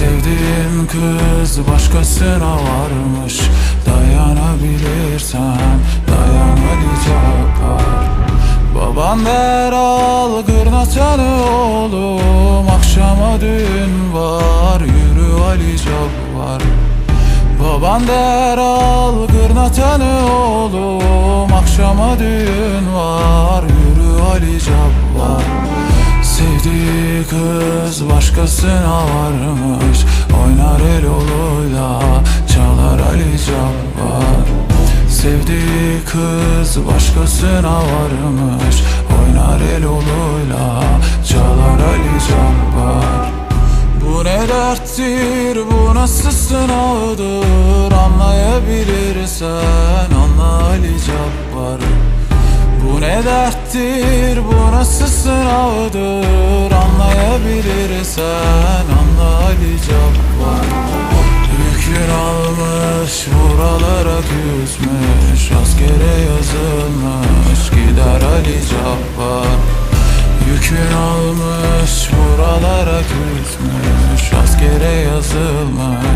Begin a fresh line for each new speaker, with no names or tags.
Sevdiğin kız başkasına varmış. Dayanabilirsen dayan Ali Cabbar Baban der al gırnatanı oğlum. Akşama düğün var yürü Ali Cabbar Baban der al gırnatanı oğlum. Akşama düğün var yürü Ali Cabbar Sevdiği kız başkasına varmış. Oynar el oluyla çalar Ali Cabbar. Sevdiği kız başkasına varmış. Oynar el oluyla çalar Ali Cabbar. Bu ne derttir, bu nasıl sınavdır? Anlayabilirsen anla Ali Cabbar ne derttir, bu nasıl sınavdır? Anlayabilirsen anla Ali Cabbar. Yükün almış, buralara küsmüş Askere yazılmış, gider Ali Cabbar. Yükün almış buralara küsmüş Askere yazılmış